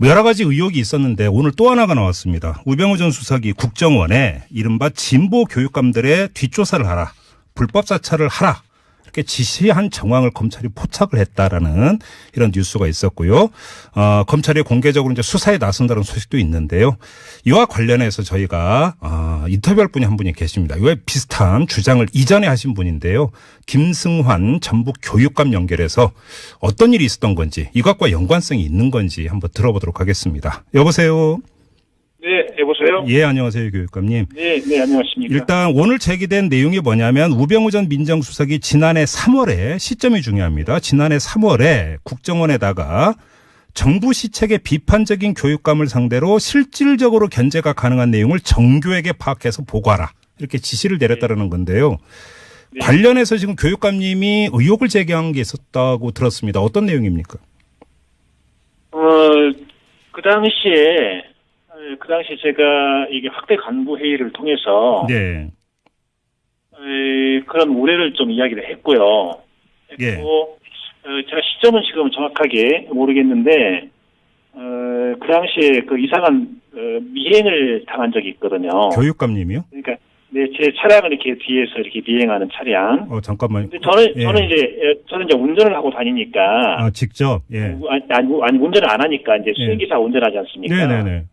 뭐 여러 가지 의혹이 있었는데 오늘 또 하나가 나왔습니다. 우병우 전 수석이 국정원에 이른바 진보 교육감들의 뒷조사를 하라. 불법 사찰을 하라. 이렇게 지시한 정황을 검찰이 포착을 했다라는 이런 뉴스가 있었고요. 어, 검찰이 공개적으로 이제 수사에 나선다는 소식도 있는데요. 이와 관련해서 저희가 어, 인터뷰할 분이 한 분이 계십니다. 이와 비슷한 주장을 이전에 하신 분인데요. 김승환 전북 교육감 연결해서 어떤 일이 있었던 건지 이것과 연관성이 있는 건지 한번 들어보도록 하겠습니다. 여보세요. 네, 여보세요? 예, 안녕하세요, 교육감님. 네, 네, 안녕하십니까. 일단 오늘 제기된 내용이 뭐냐면 우병우 전 민정수석이 지난해 3월에 시점이 중요합니다. 지난해 3월에 국정원에다가 정부 시책의 비판적인 교육감을 상대로 실질적으로 견제가 가능한 내용을 정교에게 파악해서 보고하라. 이렇게 지시를 내렸다는 건데요. 네. 관련해서 지금 교육감님이 의혹을 제기한 게 있었다고 들었습니다. 어떤 내용입니까? 어, 그 당시에, 어, 그 당시에 제가 이게 확대 간부 회의를 통해서, 네. 에, 그런 우려를 좀 이야기를 했고요. 예. 했고, 어, 제가 시점은 지금 정확하게 모르겠는데, 어, 그 당시에 그 이상한 어, 미행을 당한 적이 있거든요. 교육감님이요? 그러니까, 네, 제 차량을 이렇게 뒤에서 이렇게 비행하는 차량. 어, 잠깐만. 근데 저는, 예. 저는 이제, 에, 저는 이제 운전을 하고 다니니까, 아, 직접? 예. 아니, 아니, 운전을 안 하니까 이제 예. 수행기사 운전하지 않습니까? 네네네.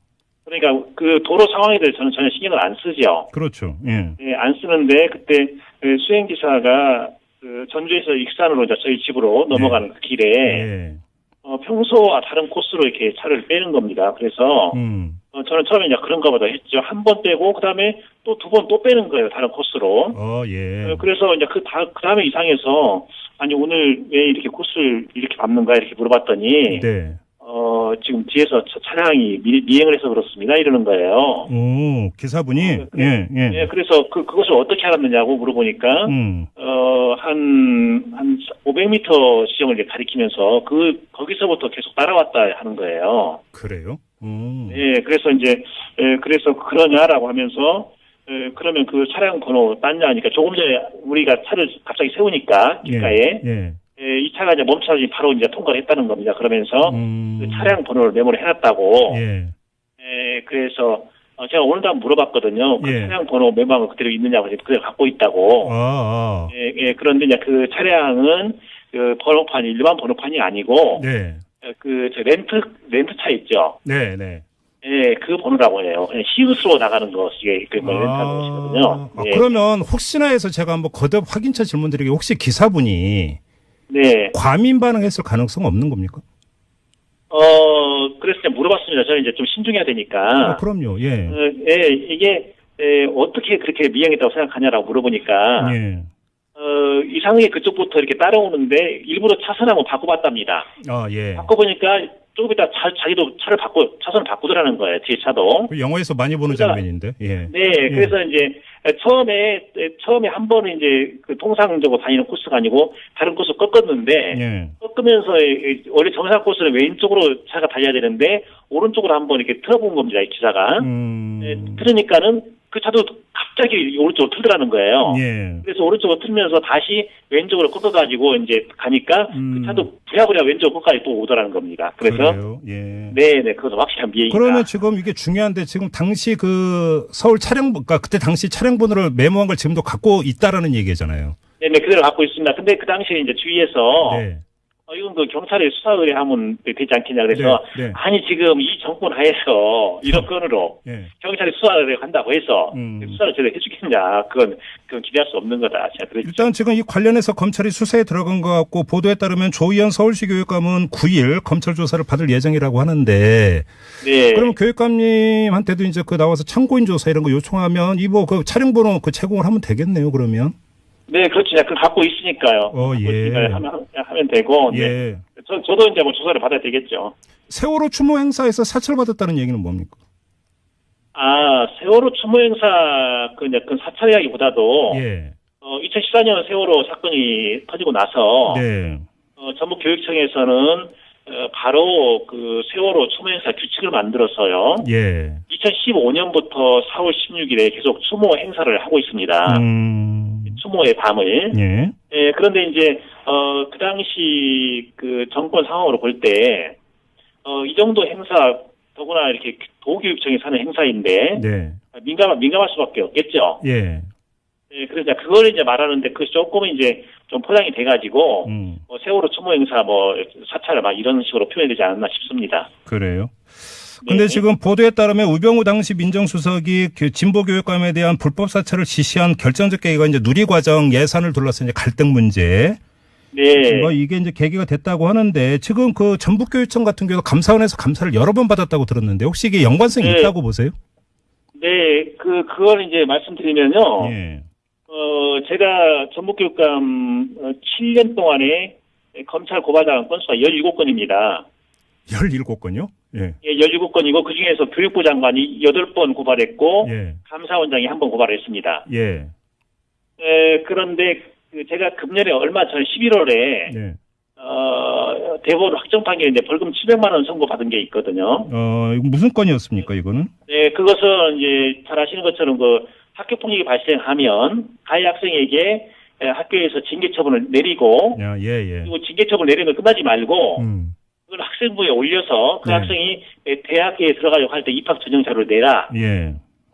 그러니까 그 도로 상황에 대해서 저는 전혀 신경을 안 쓰죠. 그렇죠. 예. 예, 안 쓰는데 그때 그 수행기사가 그 전주에서 익산으로 이제 저희 집으로 넘어가는 그 길에 예. 어, 평소와 다른 코스로 이렇게 차를 빼는 겁니다. 그래서 음. 어, 저는 처음에 이제 그런가 보다 했죠. 한 번 빼고 그다음에 또 두 번 또 빼는 거예요. 다른 코스로. 어, 예. 어, 그래서 이제 그, 다, 그 다음에 이상해서 아니 오늘 왜 이렇게 코스를 이렇게 밟는가 이렇게 물어봤더니 네. 어, 지금 뒤에서 차- 차량이 미, 미행을 해서 그렇습니다. 이러는 거예요. 오, 기사분이? 어, 그래. 예, 예. 예, 그래서 그, 그것을 어떻게 알았느냐고 물어보니까, 음. 어, 한, 한 500m 지점을 이제 가리키면서 그, 거기서부터 계속 따라왔다 하는 거예요. 그래요? 음. 예, 그래서 이제, 예, 그래서 그러냐라고 하면서, 예, 그러면 그 차량 번호 땄냐 하니까 조금 전에 우리가 차를 갑자기 세우니까, 길가에, 예. 예, 이 차가 이제 멈춰지 바로 이제 통과를 했다는 겁니다. 그러면서 음. 그 차량 번호를 메모를 해놨다고, 예. 예, 그래서 어, 제가 오늘도 한번 물어봤거든요. 그 예. 차량 번호 메모한 그대로 있느냐고 그대로 갖고 있다고. 아, 아. 예, 예, 그런데 이제 그 차량은 그 번호판이 일반 번호판이 아니고 네. 그저 렌트 렌트 차 있죠. 네, 네. 예, 그 번호라고 해요. 그냥 시우스로 나가는 것이 그 렌트하는 것이거든요. 아, 예. 그러면 혹시나 해서 제가 한번 거듭 확인차 질문 드리게 혹시 기사분이 네. 과민 반응했을 가능성 없는 겁니까? 어, 그래서 이제 물어봤습니다. 저는 이제 좀 신중해야 되니까. 아, 그럼요. 예. 어, 예, 이게 예, 어떻게 그렇게 미행했다고 생각하냐라고 물어보니까 예. 어, 이상하게 그쪽부터 이렇게 따라오는데 일부러 차선 한번 바꿔봤답니다. 아, 예. 바꿔보니까 조금 이따 자, 자기도 차를 바꿔 차선을 바꾸더라는 거예요. 뒤에 차도. 그 영화에서 많이 보는 그러니까- 장면인데. 예. 네, 그래서 이제 처음에 처음에 한 번은 이제 그 통상적으로 다니는 코스가 아니고 다른 코스 꺾었는데 예. 꺾으면서 이- 원래 정상 코스는 왼쪽으로 차가 달려야 되는데 오른쪽으로 한번 이렇게 틀어본 겁니다. 이 기사가. 음. 네, 틀으니까는 그 차도 갑자기 오른쪽으로 틀더라는 거예요. 예. 그래서 오른쪽으로 틀면서 다시 왼쪽으로 꺾어가지고 이제 가니까 음. 그 차도 부랴부랴 왼쪽 끝까지 또 오더라는 겁니다. 그래서? 예. 네네 그것은 확실한 미행이다. 그러면 지금 이게 중요한데 지금 당시 그 서울 차량 그러니까 그때 당시 차량 번호를 메모한 걸 지금도 갖고 있다라는 얘기잖아요. 네네 그대로 갖고 있습니다. 근데 그 당시에 이제 주위에서 네. 어, 이건 그 경찰에 수사 의뢰하면 되지 않겠냐 그래서 네, 네. 아니 지금 이 정권 하에서 이런 건으로 예. 경찰이 수사 의뢰 한다고 해서 음. 수사를 제대로 해주겠냐 그건 그건 기대할 수 없는 거다. 제가 그랬죠. 일단 지금 이 관련해서 검찰이 수사에 들어간 것 같고 보도에 따르면 조희연 서울시 교육감은 9일 검찰 조사를 받을 예정이라고 하는데 네. 그러면 교육감님한테도 이제 그 나와서 참고인 조사 이런 거 요청하면 이뭐 그 차량 번호 그 제공을 하면 되겠네요. 그러면 네, 그렇죠. 그 갖고 있으니까요. 어, 예. 하면, 하면 되고. 네. 예 저, 저도 이제 뭐 조사를 받아야 되겠죠. 세월호 추모 행사에서 사찰 받았다는 얘기는 뭡니까? 아, 세월호 추모 행사, 그, 이제 그 사찰 이야기보다도, 예. 어, 2014년 세월호 사건이 터지고 나서, 네. 어, 전북 교육청에서는, 어, 바로 그 세월호 추모 행사 규칙을 만들어서요. 예. 2015년부터 4월 16일에 계속 추모 행사를 하고 있습니다. 음. 추모의 밤을. 예. 예, 그런데 이제, 어, 그 당시 그 정권 상황으로 볼 때, 어, 이 정도 행사 더구나 이렇게 도교육청에 사는 행사인데 네. 민감 민감할 수밖에 없겠죠. 예. 예, 그래서 그걸 이제 말하는데 그 조금 이제 좀 포장이 돼가지고 음. 뭐 세월호 추모 행사 뭐 사찰 막 이런 식으로 표현되지 않았나 싶습니다. 그래요. 근데 네. 지금 보도에 따르면 우병우 당시 민정수석이 그 진보교육감에 대한 불법 사찰을 지시한 결정적 계기가 이제 누리과정 예산을 둘러싼 이제 갈등 문제. 네. 뭐 이게 이제 계기가 됐다고 하는데 지금 그 전북교육청 같은 경우도 감사원에서 감사를 여러 번 받았다고 들었는데 혹시 이게 연관성이 네. 있다고 보세요? 네, 그 그걸 이제 말씀드리면요. 예. 어, 제가 전북교육감 어, 7년 동안에 검찰 고발당한 건수가 17건입니다. 17건요? 예. 예, 17건이고 그 중에서 교육부 장관이 8번 고발했고 예. 감사원장이 한 번 고발했습니다. 예. 에, 그런데 그 제가 금년에 얼마 전 11월에 예. 어, 대법원 확정 판결인데 벌금 700만 원 선고 받은 게 있거든요. 어, 이거 무슨 건이었습니까, 이거는? 네, 그것은 이제 잘 아시는 것처럼 그 학교 폭력이 발생하면 가해 학생에게 에, 학교에서 징계 처분을 내리고 야, 예, 예. 그리고 징계 처분 내리는 거 끝나지 말고 음. 그걸 학생부에 올려서 그 네. 학생이 에, 대학에 들어가려고 할 때 입학 전형 자료를 내라 예.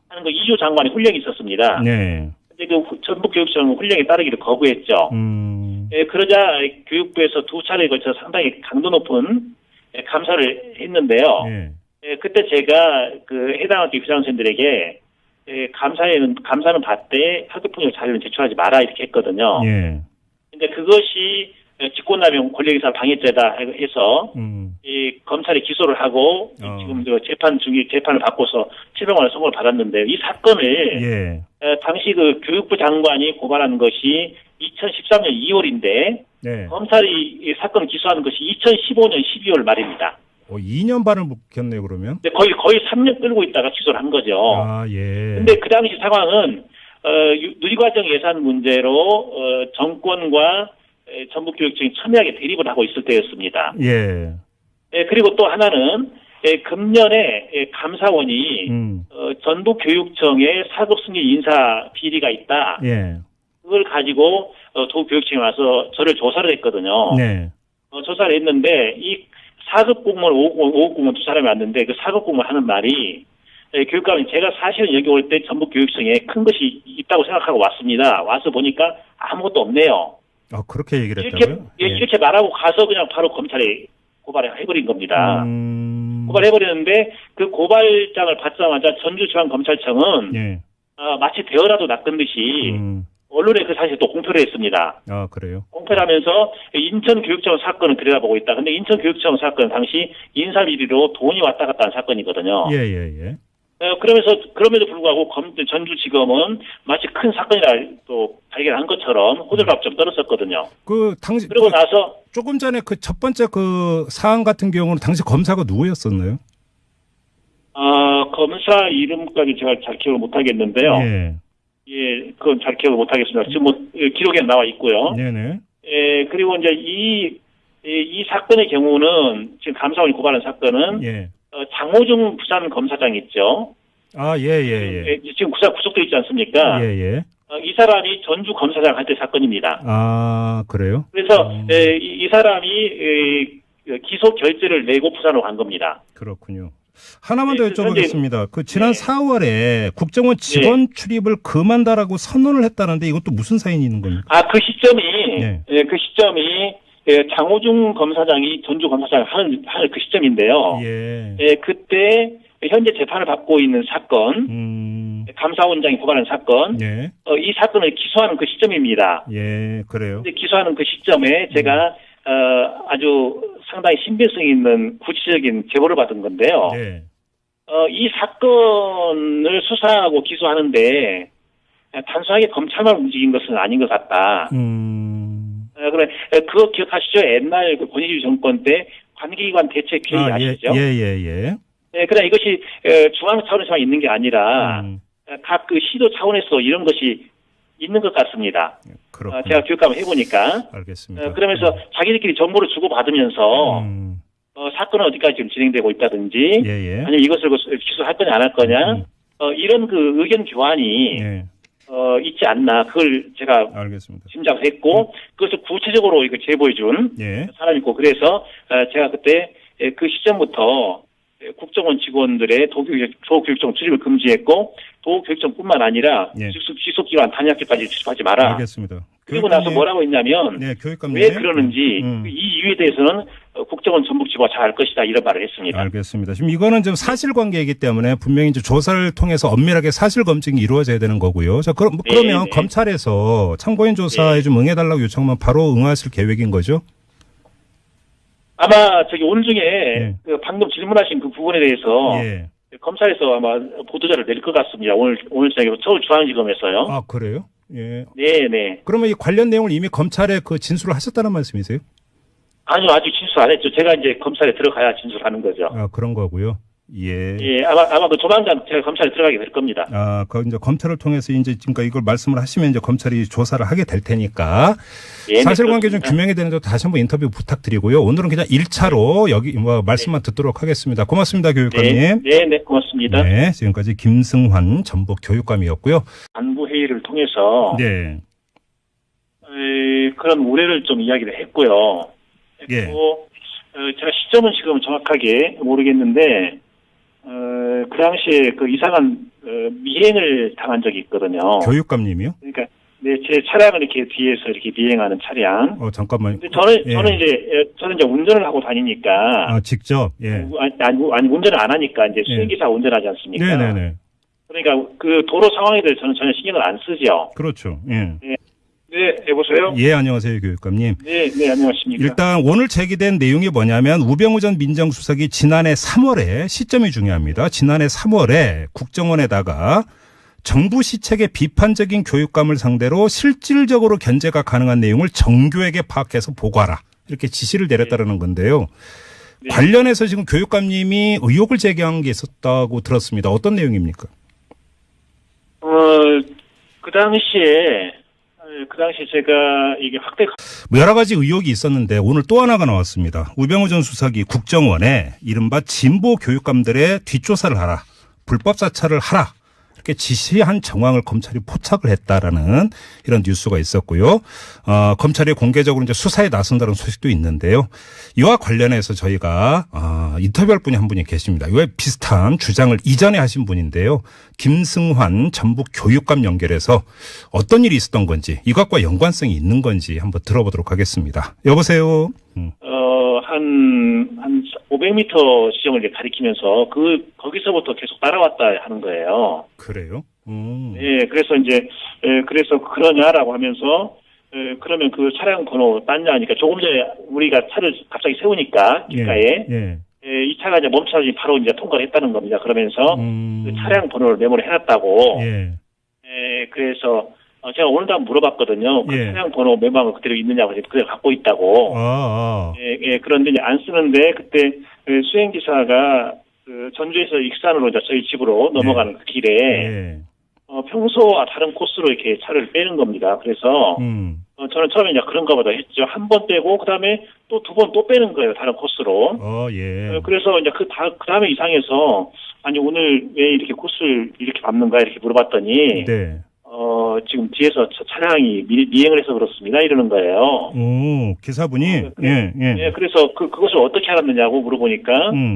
하는 거 이조 장관의 훈령이 있었습니다. 네. 근데 그 후- 전북교육청은 훈령에 따르기를 거부했죠. 음. 예, 그러자 교육부에서 두 차례에 걸쳐 상당히 강도 높은 예, 감사를 했는데요. 예. 예, 그때 제가 그 해당 학교 교장선생들에게 예, 감사에는 감사는 받되 학교 폭력 자료는 제출하지 마라 이렇게 했거든요. 예. 근데 그것이 예, 직권남용 권력이사 방해죄다 해서 음. 이 검찰이 기소를 하고 어. 지금 저 재판 중에 재판을 받고서 700만 원 선고를 받았는데 이 사건을 예. 에, 당시 그 교육부 장관이 고발한 것이 2013년 2월인데 네. 검찰이 이 사건을 기소하는 것이 2015년 12월 말입니다. 어, 2년 반을 묵혔네, 그러면? 근데 거의 거의 3년 끌고 있다가 기소를 한 거죠. 아, 예. 근데 그 당시 상황은 어, 유- 누리과정 예산 문제로 어, 정권과 에, 전북교육청이 첨예하게 대립을 하고 있을 때였습니다. 예. 예, 그리고 또 하나는 예, 금년에 예, 감사원이 음. 어, 전북교육청에 사급 승진 인사 비리가 있다. 예. 그걸 가지고 어, 도교육청에 와서 저를 조사를 했거든요. 네. 어, 조사를 했는데 이 4급 공무원, 5급, 5급 공무원 두 사람이 왔는데 그 4급 공무원 하는 말이 예, 교육감이 제가 사실은 여기 올 때 전북교육청에 큰 것이 있다고 생각하고 왔습니다. 와서 보니까 아무것도 없네요. 아, 그렇게 얘기를 이렇게 했다고요? 예, 이렇게 말하고 가서 그냥 바로 검찰에 고발을 해버린 겁니다. 음. 고발해버렸는데 그 고발장을 받자마자 전주지방검찰청은 예. 아, 마치 대어라도 낚은 듯이 음. 언론에 그 사실 또 공표를 했습니다. 아, 그래요? 공표를 하면서 인천교육청 사건을 들여다보고 있다. 근데 인천교육청 사건 당시 인사비리로 돈이 왔다 갔다 한 사건이거든요. 예, 예, 예. 어, 그러면서 그럼에도 불구하고 검, 전주지검은 마치 큰 사건이라 또 발견한 것처럼 호들갑 좀 떨었었거든요. 그 당시 그러고 그 나서 조금 전에 그 첫 번째 그 사안 같은 경우는 당시 검사가 누구였었나요? 어, 검사 이름까지 제가 잘 기억을 못하겠는데요. 예. 예, 그건 잘 기억을 못하겠습니다. 지금 뭐 예, 기록에 나와 있고요. 네, 네. 예, 그리고 이제 이, 이, 이 사건의 경우는 지금 감사원이 고발한 사건은 예. 어, 장호중 부산 검사장 있죠. 아, 예, 예, 예. 예, 지금 구사 구속돼 있지 않습니까? 예, 예. 어, 이 사람이 전주 검사장 할 때 사건입니다. 아, 그래요? 그래서 음. 에, 이, 이 사람이 에, 그 기소 결재를 내고 부산으로 간 겁니다. 그렇군요. 하나만 더 네, 그 여쭤보겠습니다. 그 지난 네. 4월에 국정원 직원 출입을 금한다라고 선언을 했다는데 이것도 무슨 사인이 있는 겁니까? 아, 그 시점이 네. 예, 그 시점이 예, 장호중 검사장이 전주 검사장을 하는, 하는 그 시점인데요. 예. 예, 그때 현재 재판을 받고 있는 사건, 음. 감사원장이 고발한 사건, 예. 어, 이 사건을 기소하는 그 시점입니다. 예, 그래요. 근데 기소하는 그 시점에 제가 어, 아주 상당히 신빙성 있는 구체적인 제보를 받은 건데요. 예. 어, 이 사건을 수사하고 기소하는데 단순하게 검찰만 움직인 것은 아닌 것 같다. 음. 어, 그래 어, 그거 기억하시죠? 옛날 그 권위주의 정권 때 관계기관 대책 회의 아, 예, 아시죠? 예, 예, 예. 네, 그래 이것이 어, 중앙 차원에서만 있는 게 아니라 음, 각 그 시도 차원에서 이런 것이 있는 것 같습니다. 그렇군요. 어, 제가 교육감을 해보니까 알겠습니다. 어, 그러면서 자기들끼리 정보를 주고 받으면서 음, 어, 사건은 어디까지 지금 진행되고 있다든지 예, 예. 아니면 이것을 그 기소할 거냐 안 할 거냐 음. 어, 이런 그 의견 교환이 예, 어, 있지 않나 그걸 제가 알겠습니다. 짐작했고 그것을 구체적으로 이거 제보해 준 예. 사람이 있고 그래서 어, 제가 그때 예, 그 시점부터 예, 국정원 직원들의 도교육, 도교육청 출입을 금지했고 도교육청뿐만 아니라 예. 지속, 지속기관 단위학교까지 출입하지 마라. 알겠습니다. 그리고 나서 교육감님, 뭐라고 했냐면 네. 왜 그러는지 음. 이 이유에 대해서는 어, 국정원 전북지부가 잘할 것이다 이런 말을 했습니다. 알겠습니다. 지금 이거는 좀 사실관계이기 때문에 분명히 이제 조사를 통해서 엄밀하게 사실 검증이 이루어져야 되는 거고요. 자, 그럼 네, 그러면 네. 검찰에서 참고인 조사에 네. 좀 응해달라고 요청하면 바로 응하실 계획인 거죠? 아마 저기 오늘 중에 예. 그 방금 질문하신 그 부분에 대해서 예. 검찰에서 아마 보도자를 낼 것 같습니다. 오늘 오늘 저녁에 서울중앙지검에서요. 아 그래요? 예. 네, 네. 그러면 이 관련 내용을 이미 검찰에 그 진술을 하셨다는 말씀이세요? 아니요, 아직 진술 안 했죠. 제가 이제 검찰에 들어가야 진술하는 거죠. 아 그런 거고요. 예. 예, 아마 아마 그 조만간 제가 검찰에 들어가게 될 겁니다. 아, 그 이제 검찰을 통해서 이제 그러니까 이걸 말씀을 하시면 이제 검찰이 조사를 하게 될 테니까 예, 네, 사실관계 좀. 규명이 되는데 다시 한번 인터뷰 부탁드리고요. 오늘은 그냥 1차로 여기 뭐 말씀만 듣도록 하겠습니다. 고맙습니다, 교육감님. 네, 네, 네, 고맙습니다. 네, 지금까지 김승환 전북 교육감이었고요. 안부 회의를 통해서 네, 에, 그런 우려를 좀 이야기를 했고요. 예. 했고 어, 제가 시점은 지금 정확하게 모르겠는데 어, 그 당시에 그 이상한 어, 미행을 당한 적이 있거든요. 교육감님이요? 그러니까 네, 제 차량을 이렇게 뒤에서 이렇게 미행하는 차량. 어, 잠깐만. 근데 저는 예. 저는 이제 예, 저는 이제 운전을 하고 다니니까 아, 직접. 예. 아니, 아니, 아니, 운전을 안 하니까 이제 예. 수행기사 운전하지 않습니까? 네, 네, 네. 그러니까 그 도로 상황에 대해서 저는 전혀 신경을 안 쓰죠. 그렇죠. 예. 네, 여보세요? 예, 안녕하세요, 교육감님. 네, 네, 안녕하십니까. 일단 오늘 제기된 내용이 뭐냐면 우병우 전 민정수석이 지난해 3월에 시점이 중요합니다. 지난해 3월에 국정원에다가 정부 시책의 비판적인 교육감을 상대로 실질적으로 견제가 가능한 내용을 정교에게 파악해서 보고하라. 이렇게 지시를 내렸다는 건데요. 네. 관련해서 지금 교육감님이 의혹을 제기한 게 있었다고 들었습니다. 어떤 내용입니까? 어, 그 당시에, 어, 그 당시에 제가 이게 확대, 뭐 여러 가지 의혹이 있었는데 오늘 또 하나가 나왔습니다. 우병우 전 수석이 국정원에 이른바 진보 교육감들의 뒷조사를 하라. 불법 사찰을 하라. 지시한 정황을 검찰이 포착을 했다라는 이런 뉴스가 있었고요. 어, 검찰이 공개적으로 이제 수사에 나선다는 소식도 있는데요. 이와 관련해서 저희가 아, 인터뷰할 분이 한 분이 계십니다. 이와 비슷한 주장을 이전에 하신 분인데요. 김승환 전북 교육감 연결해서 어떤 일이 있었던 건지 이것과 연관성이 있는 건지 한번 들어보도록 하겠습니다. 여보세요. 음, 어, 한, 한 500m 지점을 이제 가리키면서 그, 거기서부터 계속 따라왔다 하는 거예요. 그래요? 음. 예, 그래서 이제, 예, 그래서 그러냐라고 하면서, 예, 그러면 그 차량 번호 땄냐 하니까 조금 전에 우리가 차를 갑자기 세우니까 길가에 예. 예, 이 차가 이제 멈춰지 바로 이제 통과를 했다는 겁니다. 그러면서 음. 그 차량 번호를 메모를 해놨다고. 예. 예, 그래서 어, 제가 오늘도 한번 물어봤거든요. 그 예. 차량 번호 거 그대로 있느냐고 그대로 갖고 있다고. 아, 아. 예, 예, 그런데 이제 안 쓰는데 그때 그 수행기사가 그 전주에서 익산으로 이제 저희 집으로 넘어가는 그 길에 예. 어, 평소와 다른 코스로 이렇게 차를 빼는 겁니다. 그래서 음. 어, 저는 처음에 이제 그런가 보다 했죠. 한 번 빼고 그다음에 또 두 번 또 빼는 거예요. 다른 코스로. 어, 예. 어, 그래서 이제 그, 다, 그 다음에 이상해서, 아니, 오늘 왜 이렇게 코스를 이렇게 밟는가 이렇게 물어봤더니, 네. 어, 지금 뒤에서 차- 차량이 미, 미행을 해서 그렇습니다. 이러는 거예요. 오, 기사분이 어, 예, 예. 예, 그래서 그, 그것을 어떻게 알았느냐고 물어보니까, 음.